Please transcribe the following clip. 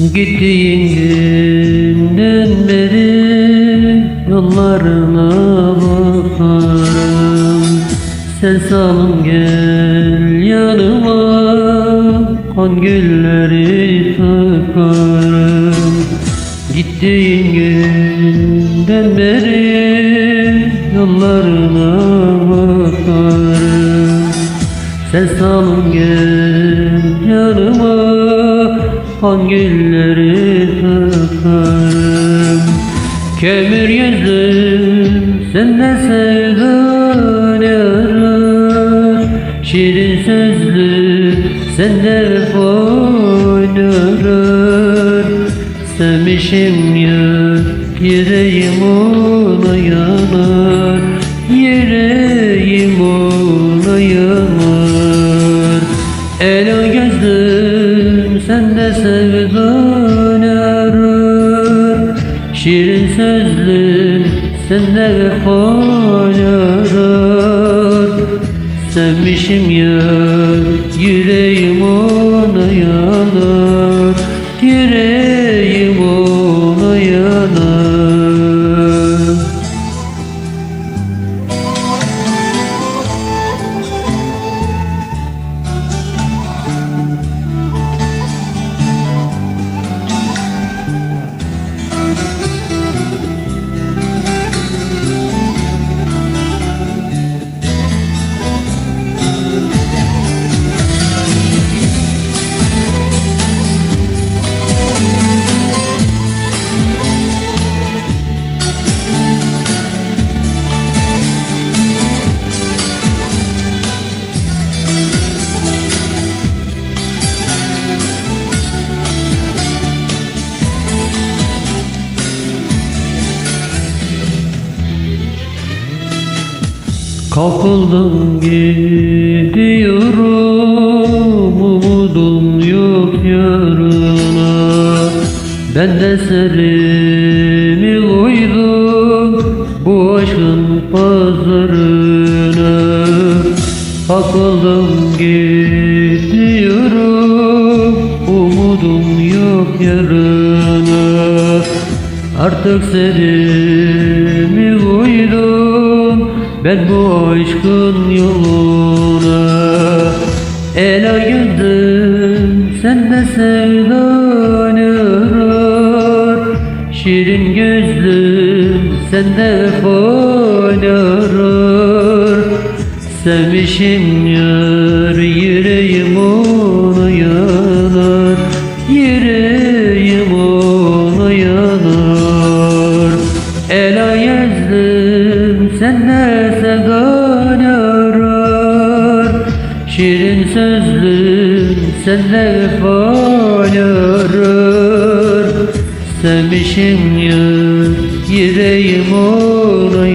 Gittiğin günden beri yollarına bakarım. Sen salın gel yanıma kan gülleri takarım. Gittiğin günden beri yollarına bakarım. Sen salın gel yanıma kan gülleri takarım Kömür yüzüm sende sevdan yarar Şirin sözlü sende oynar Sevmişim ya yüreğim ona yanar Yüreğim ona yanar sende sevdan arar Şirin sözlüm sende vefa yarar Sevmişim ya yüreğim ona yanar Kapıldım gidiyorum Umudum yok yarına. Ben de serimi koydum Bu aşkın pazarına. Kapıldım gidiyorum Umudum yok yarına. Artık serimi koydum ben bu aşkın yoluna Ela güldüm sen de sevdan arar. Şirin gözlüm sen de fal arar. Sevmişim yar yüreğim ona yanar. Yüreğim ona yanar. Ela yazdım sen ne Şirin sözlüm sen de vefal arar Sevmişim yar yüreğim ona